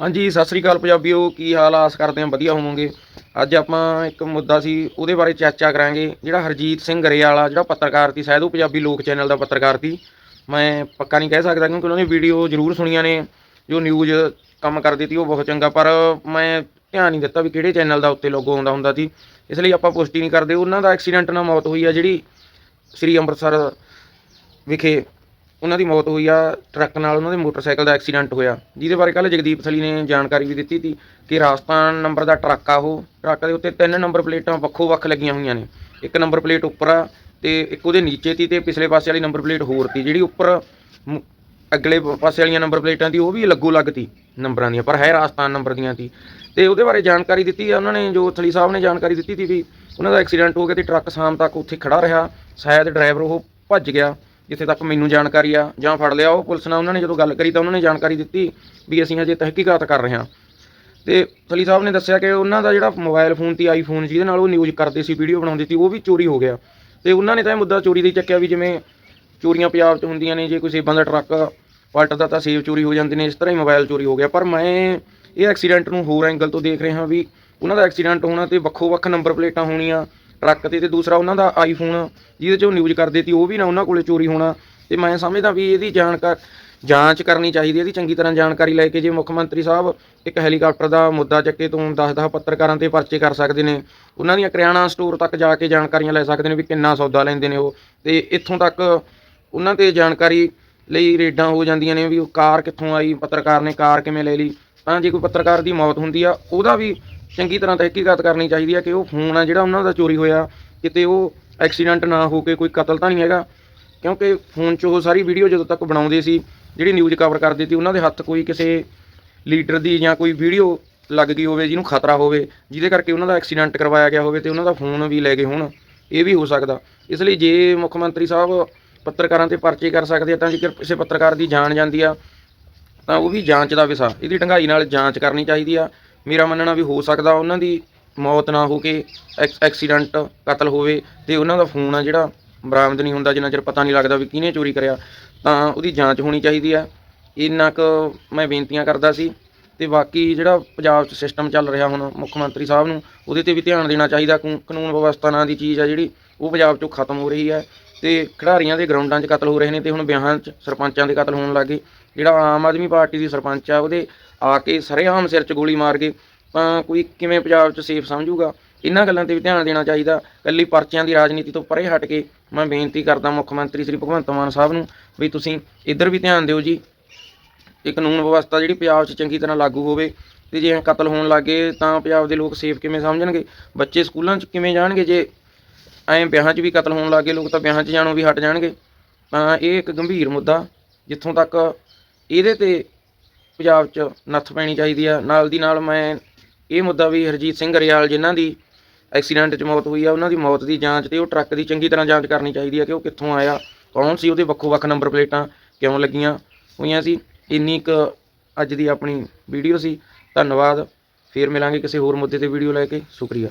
ਹਾਂਜੀ, ਸਤਿ ਸ੍ਰੀ ਅਕਾਲ ਪੰਜਾਬੀਓ, ਕੀ ਹਾਲ ਆਸ ਕਰਦੇ ਹਾਂ ਵਧੀਆ ਹੋਵੋਗੇ। ਅੱਜ ਆਪਾਂ ਇੱਕ ਮੁੱਦਾ ਸੀ, ਉਹਦੇ ਬਾਰੇ ਚਰਚਾ ਕਰਾਂਗੇ, ਜਿਹੜਾ ਹਰਜੀਤ ਸਿੰਘ ਗਰੇਵਾਲਾ, ਜਿਹੜਾ ਪੱਤਰਕਾਰ ਸੀ, ਸ਼ਾਇਦ ਉਹ ਪੰਜਾਬੀ ਲੋਕ ਚੈਨਲ ਦਾ ਪੱਤਰਕਾਰ ਸੀ। ਮੈਂ ਪੱਕਾ ਨਹੀਂ ਕਹਿ ਸਕਦਾ ਕਿਉਂਕਿ ਉਹਨਾਂ ਦੀ ਵੀਡੀਓ ਜ਼ਰੂਰ ਸੁਣੀਆਂ ਨੇ, ਜੋ ਨਿਊਜ਼ ਕੰਮ ਕਰਦੀ ਸੀ, ਉਹ ਬਹੁਤ ਚੰਗਾ, ਪਰ ਮੈਂ ਧਿਆਨ ਨਹੀਂ ਦਿੱਤਾ ਵੀ ਕਿਹੜੇ ਚੈਨਲ ਦਾ ਉੱਤੇ ਲੋਗੋ ਆਉਂਦਾ ਹੁੰਦਾ ਸੀ। ਇਸ ਲਈ ਆਪਾਂ ਪੁਸ਼ਟੀ ਨਹੀਂ ਕਰਦੇ। ਉਹਨਾਂ ਦਾ ਐਕਸੀਡੈਂਟ ਨਾਲ ਮੌਤ ਹੋਈ ਆ, ਜਿਹੜੀ ਸ੍ਰੀ ਅੰਮ੍ਰਿਤਸਰ ਵਿਖੇ ਉਹਨਾਂ ਦੀ ਮੌਤ ਹੋਈ ਆ, ਟਰੱਕ ਨਾਲ ਉਹਨਾਂ ਦੇ ਮੋਟਰਸਾਈਕਲ ਦਾ ਐਕਸੀਡੈਂਟ ਹੋਇਆ। ਜਿਹਦੇ ਬਾਰੇ ਕੱਲ ਜਗਦੀਪ ਸਲੀ ਨੇ ਜਾਣਕਾਰੀ ਵੀ ਦਿੱਤੀ ਸੀ ਕਿ ਰਾਜਸਥਾਨ ਨੰਬਰ ਦਾ ਟਰੱਕ ਆ ਉਹ। ਟਰੱਕ ਦੇ ਉੱਤੇ ਤਿੰਨ ਨੰਬਰ ਪਲੇਟਾਂ ਵੱਖੋ ਵੱਖ ਲੱਗੀਆਂ ਹੋਈਆਂ ਨੇ। ਇੱਕ ਨੰਬਰ ਪਲੇਟ ਉੱਪਰ ਆ ਤੇ ਇੱਕ ਉਹਦੇ ਨੀਚੇ ਤੀ ਤੇ ਪਿਛਲੇ ਪਾਸੇ ਵਾਲੀ ਨੰਬਰ ਪਲੇਟ ਹੋਰ ਤੀ ਜਿਹੜੀ ਉੱਪਰ ਮ- ਅਗਲੇ ਪਾਸੇ ਵਾਲੀਆਂ ਨੰਬਰ ਪਲੇਟਾਂ ਦੀ, ਉਹ ਵੀ ਲੱਗੋ ਲੱਗ ਤੀ ਨੰਬਰਾਂ ਦੀਆਂ, ਪਰ ਹੈ ਰਾਜਸਥਾਨ ਨੰਬਰ ਦੀਆਂ ਤੀ ਤੇ ਉਹਦੇ ਬਾਰੇ ਜਾਣਕਾਰੀ ਦਿੱਤੀ ਆ ਉਹਨਾਂ ਨੇ, ਜੋ ਥਲੀ ਸਾਹਿਬ ਨੇ ਜਾਣਕਾਰੀ ਦਿੱਤੀ ਸੀ ਵੀ ਉਹਨਾਂ ਦਾ ਐਕਸੀਡੈਂਟ ਹੋ ਗਿਆ ਤੇ ਟਰੱਕ ਸ਼ਾਮ ਤੱਕ ਉੱਥੇ ਖੜਾ ਰਿਹਾ। ਸ਼ਾਇਦ ਡਰਾਈਵਰ ਉਹ ਭੱਜ ਗਿਆ। ਜਿੱਥੇ ਤੱਕ ਮੈਨੂੰ ਜਾਣਕਾਰੀ ਆ, ਜਾਂ ਫੜ ਲਿਆ, ਉਹ ਪੁਲਿਸ ਨਾਲ ਉਹਨਾਂ ਨੇ ਜਦੋਂ ਗੱਲ ਕਰੀ ਤਾਂ ਉਹਨਾਂ ਨੇ ਜਾਣਕਾਰੀ ਦਿੱਤੀ ਵੀ ਅਸੀਂ ਹਜੇ ਤਹਿਕੀਕਾਤ ਕਰ ਰਹੇ ਹਾਂ। ਤੇ ਥਲੀ ਸਾਹਿਬ ਨੇ ਦੱਸਿਆ ਕਿ ਉਹਨਾਂ ਦਾ ਜਿਹੜਾ ਮੋਬਾਈਲ ਫੋਨ ਤੇ ਆਈਫੋਨ ਜਿਹਦੇ ਨਾਲ ਉਹ ਨਿਊਜ਼ ਕਰਦੇ ਸੀ ਵੀਡੀਓ ਬਣਾਉਂਦੇ ਸੀ, ਉਹ ਵੀ ਚੋਰੀ ਹੋ ਗਿਆ। ਤੇ ਉਹਨਾਂ ਨੇ ਤਾਂ ਇਹ ਮੁੱਦਾ ਚੋਰੀ ਦਾ ਚੱਕਿਆ ਵੀ ਜਿਵੇਂ ਚੋਰੀਆਂ ਪੰਜਾਬ 'ਚ ਹੁੰਦੀਆਂ ਨੇ, ਜੇ ਕੋਈ ਸੇਬਾਂ ਦਾ ਟਰੱਕ ਪਲਟਦਾ ਤਾਂ ਸੇਬ ਚੋਰੀ ਹੋ ਜਾਂਦੇ ਨੇ, ਇਸ ਤਰ੍ਹਾਂ ਹੀ ਮੋਬਾਈਲ ਚੋਰੀ ਹੋ ਗਿਆ। ਪਰ ਮੈਂ ਇਹ ਐਕਸੀਡੈਂਟ ਨੂੰ ਹੋਰ ਐਂਗਲ ਤੋਂ ਦੇਖ ਰਿਹਾ ਵੀ ਉਹਨਾਂ ਦਾ ਐਕਸੀਡੈਂਟ ਹੋਣਾ ਤੇ ਵੱਖੋ ਵੱਖ ਨੰਬਰ ਪਲੇਟਾਂ ਹੋਣੀਆਂ ਟਰੱਕ ਤੇ ਤੇ ਦੂਸਰਾ ਉਹਨਾਂ ਦਾ ਆਈਫੋਨ ਜਿਹਦੇ 'ਚ ਉਹ ਨਿਊਜ਼ ਕਰਦੇ ਸੀ, ਉਹ ਵੀ ਨਾ ਉਹਨਾਂ ਕੋਲੇ ਚੋਰੀ ਹੋਣਾ। ਤੇ ਮੈਂ ਸਮਝਦਾ ਵੀ ਇਹਦੀ ਜਾਣਕਾਰ ਜਾਂਚ ਕਰਨੀ ਚਾਹੀਦੀ ਹੈ, ਇਹਦੀ ਚੰਗੀ ਤਰ੍ਹਾਂ ਜਾਣਕਾਰੀ ਲੈ ਕੇ ਜੇ ਮੁੱਖ ਮੰਤਰੀ ਸਾਹਿਬ ਇੱਕ ਹੈਲੀਕਾਪਟਰ ਦਾ ਮੁੱਦਾ ਚੱਕੇ ਤੋਂ 10-10 ਪੱਤਰਕਾਰਾਂ ਤੇ ਪਰਚੇ ਕਰ ਸਕਦੇ ਨੇ, ਉਹਨਾਂ ਦੀਆਂ ਕਰਿਆਣਾ ਸਟੋਰ ਤੱਕ ਜਾ ਕੇ ਜਾਣਕਾਰੀਆਂ ਲੈ ਸਕਦੇ ਨੇ ਵੀ ਕਿੰਨਾ ਸੌਦਾ ਲੈਂਦੇ ਨੇ ਉਹ। ਤੇ ਇੱਥੋਂ ਤੱਕ ਉਹਨਾਂ ਤੇ ਜਾਣਕਾਰੀ ਲਈ ਰੇਡਾਂ ਹੋ ਜਾਂਦੀਆਂ ਨੇ ਵੀ ਉਹ ਕਾਰ ਕਿੱਥੋਂ ਆਈ, ਪੱਤਰਕਾਰ ਨੇ ਕਾਰ ਕਿਵੇਂ ਲੈ ਲਈ। ਤਾਂ ਜੇ ਕੋਈ ਪੱਤਰਕਾਰ ਦੀ ਮੌਤ ਹੁੰਦੀ ਆ, ਉਹਦਾ ਵੀ ਚੰਗੀ ਤਰ੍ਹਾਂ ਤਹਿਕੀਕਾਤ ਕਰਨੀ ਚਾਹੀਦੀ ਹੈ ਕਿ ਉਹ ਫੋਨ ਆ ਜਿਹੜਾ ਉਹਨਾਂ ਦਾ ਚੋਰੀ ਹੋਇਆ, ਕਿਤੇ ਉਹ ਐਕਸੀਡੈਂਟ ਨਾ ਹੋ ਕੇ ਕੋਈ ਕਤਲ ਤਾਂ ਨਹੀਂ ਹੈਗਾ। ਕਿਉਂਕਿ ਫੋਨ 'ਚ ਉਹ ਸਾਰੀ ਵੀਡੀਓ ਜਦੋਂ ਤੱਕ ਬਣਾਉਂਦੇ ਸੀ, ਜਿਹੜੀ ਨਿਊਜ਼ ਕਵਰ ਕਰਦੇ ਸੀ, ਉਹਨਾਂ ਦੇ ਹੱਥ ਕੋਈ ਕਿਸੇ ਲੀਡਰ ਦੀ ਜਾਂ ਕੋਈ ਵੀਡੀਓ ਲੱਗ ਗਈ ਹੋਵੇ, ਜਿਹਨੂੰ ਖਤਰਾ ਹੋਵੇ, ਜਿਹਦੇ ਕਰਕੇ ਉਹਨਾਂ ਦਾ ਐਕਸੀਡੈਂਟ ਕਰਵਾਇਆ ਗਿਆ ਹੋਵੇ ਤੇ ਉਹਨਾਂ ਦਾ ਫੋਨ ਵੀ ਲੈ ਗਏ ਹੋਣ, ਇਹ ਵੀ ਹੋ ਸਕਦਾ। ਇਸ ਲਈ ਜੇ ਮੁੱਖ ਮੰਤਰੀ ਸਾਹਿਬ ਪੱਤਰਕਾਰਾਂ ਤੇ ਪਰਚੇ ਕਰ ਸਕਦੇ ਆ, ਤਾਂ ਜੇਕਰ ਕਿਸੇ ਪੱਤਰਕਾਰ ਦੀ ਜਾਨ ਜਾਂਦੀ ਆ, ਤਾਂ ਉਹ ਵੀ ਜਾਂਚ ਦਾ ਵਿਸ਼ਾ, ਇਹਦੀ ਢੰਗਾਈ ਨਾਲ ਜਾਂਚ ਕਰਨੀ ਚਾਹੀਦੀ ਆ। ਮੇਰਾ ਮੰਨਣਾ ਵੀ ਹੋ ਸਕਦਾ ਉਹਨਾਂ ਦੀ ਮੌਤ ਨਾ ਹੋ ਕੇ ਐਕਸ- ਐਕਸੀਡੈਂਟ ਕਤਲ ਹੋਵੇ ਤੇ ਉਹਨਾਂ ਦਾ ਫੋਨ ਆ ਜਿਹੜਾ ਬਰਾਮਦ ਨਹੀਂ ਹੁੰਦਾ, ਜਿੰਨਾ ਚਿਰ ਪਤਾ ਨਹੀਂ ਲੱਗਦਾ ਵੀ ਕਿਹਨੇ ਚੋਰੀ ਕਰਿਆ, ਤਾਂ ਉਹਦੀ ਜਾਂਚ ਹੋਣੀ ਚਾਹੀਦੀ ਹੈ ਇੰਨਾ ਕੁ ਮੈਂ ਬੇਨਤੀਆਂ ਕਰਦਾ ਸੀ ਤੇ ਬਾਕੀ ਜਿਹੜਾ ਪੰਜਾਬ 'ਚ ਸਿਸਟਮ ਚੱਲ ਰਿਹਾ ਹੁਣ ਮੁੱਖ ਮੰਤਰੀ ਸਾਹਿਬ ਨੂੰ, ਉਹਦੇ ਤੇ ਵੀ ਧਿਆਨ ਦੇਣਾ ਚਾਹੀਦਾ। ਕਾਨੂੰਨ ਕਾਨੂੰਨ ਵਿਵਸਥਾ ਨਾਂ ਦੀ ਚੀਜ਼ ਆ ਜਿਹੜੀ, ਉਹ ਪੰਜਾਬ 'ਚੋਂ ਖਤਮ ਹੋ ਰਹੀ ਹੈ ਤੇ ਖਿਡਾਰੀਆਂ ਦੇ ਗਰਾਊਂਡਾਂ 'ਚ ਕਤਲ ਹੋ ਰਹੇ ਨੇ ਤੇ ਹੁਣ ਵਿਆਹਾਂ 'ਚ ਸਰਪੰਚਾਂ ਦੇ ਕਤਲ ਹੋਣ ਲੱਗੇ ਜਿਹੜਾ ਆਮ ਆਦਮੀ ਪਾਰਟੀ ਦੀ ਸਰਪੰਚ ਆ, ਉਹਦੇ ਆ ਕੇ ਸਰੇਆਮ ਸਿਰ 'ਚ ਗੋਲੀ ਮਾਰ ਗਏ। ਤਾਂ ਕੋਈ ਕਿਵੇਂ ਪੰਜਾਬ 'ਚ ਸੇਫ ਸਮਝੂਗਾ? ਇਹਨਾਂ ਗੱਲਾਂ ਤੇ ਵੀ ਧਿਆਨ ਦੇਣਾ ਚਾਹੀਦਾ। ਕੱਲੀ ਪਰਚਿਆਂ ਦੀ ਰਾਜਨੀਤੀ ਤੋਂ ਪਰੇ ਹਟ ਕੇ ਮੈਂ ਬੇਨਤੀ ਕਰਦਾ ਮੁੱਖ ਮੰਤਰੀ ਸ੍ਰੀ ਭਗਵੰਤ ਮਾਨ ਸਾਹਿਬ ਨੂੰ ਵੀ ਤੁਸੀਂ ਇੱਧਰ ਵੀ ਧਿਆਨ ਦਿਓ ਜੀ। ਇਹ ਕਾਨੂੰਨ ਵਿਵਸਥਾ ਜਿਹੜੀ ਪੰਜਾਬ 'ਚ ਚੰਗੀ ਤਰ੍ਹਾਂ ਲਾਗੂ ਹੋਵੇ ਤੇ ਜੇ ਕਤਲ ਹੋਣ ਲੱਗੇ ਤਾਂ ਪੰਜਾਬ ਦੇ ਲੋਕ ਸੇਫ ਕਿਵੇਂ ਸਮਝਣਗੇ? ਬੱਚੇ ਸਕੂਲਾਂ 'ਚ ਕਿਵੇਂ ਜਾਣਗੇ? ਜੇ ਐਂ ਵਿਆਹਾਂ 'ਚ ਵੀ ਕਤਲ ਹੋਣ ਲੱਗੇ ਲੋਕ ਤਾਂ ਵਿਆਹਾਂ 'ਚ ਜਾਣੋਂ ਵੀ ਹਟ ਜਾਣਗੇ। ਤਾਂ ਇਹ ਇੱਕ ਗੰਭੀਰ ਮੁੱਦਾ, ਜਿੱਥੋਂ ਤੱਕ ਇਹਦੇ ਤੇ ਪੰਜਾਬ 'ਚ ਨੱਥ ਪੈਣੀ ਚਾਹੀਦੀ ਆ। ਨਾਲ ਦੀ ਨਾਲ ਮੈਂ ਇਹ ਮੁੱਦਾ ਵੀ ਹਰਜੀਤ ਸਿੰਘ ਰਿਆਲ ਜਿਨ੍ਹਾਂ ਦੀ ਐਕਸੀਡੈਂਟ 'ਚ ਮੌਤ ਹੋਈ ਆ, ਉਹਨਾਂ ਦੀ ਮੌਤ ਦੀ ਜਾਂਚ ਤੇ ਉਹ ਟਰੱਕ ਦੀ ਚੰਗੀ ਤਰ੍ਹਾਂ ਜਾਂਚ ਕਰਨੀ ਚਾਹੀਦੀ ਆ ਕਿ ਉਹ ਕਿੱਥੋਂ ਆਇਆ, ਕੌਣ ਸੀ, ਉਹਦੇ ਵੱਖੋ ਵੱਖ ਨੰਬਰ ਪਲੇਟਾਂ ਕਿਉਂ ਲੱਗੀਆਂ ਹੋਈਆਂ ਸੀ। ਇੰਨੀ ਕੁ ਅੱਜ ਦੀ ਆਪਣੀ ਵੀਡੀਓ ਸੀ। ਧੰਨਵਾਦ। ਫੇਰ ਮਿਲਾਂਗੇ ਕਿਸੇ ਹੋਰ ਮੁੱਦੇ ਤੇ ਵੀਡੀਓ ਲੈ ਕੇ। ਸ਼ੁਕਰੀਆ।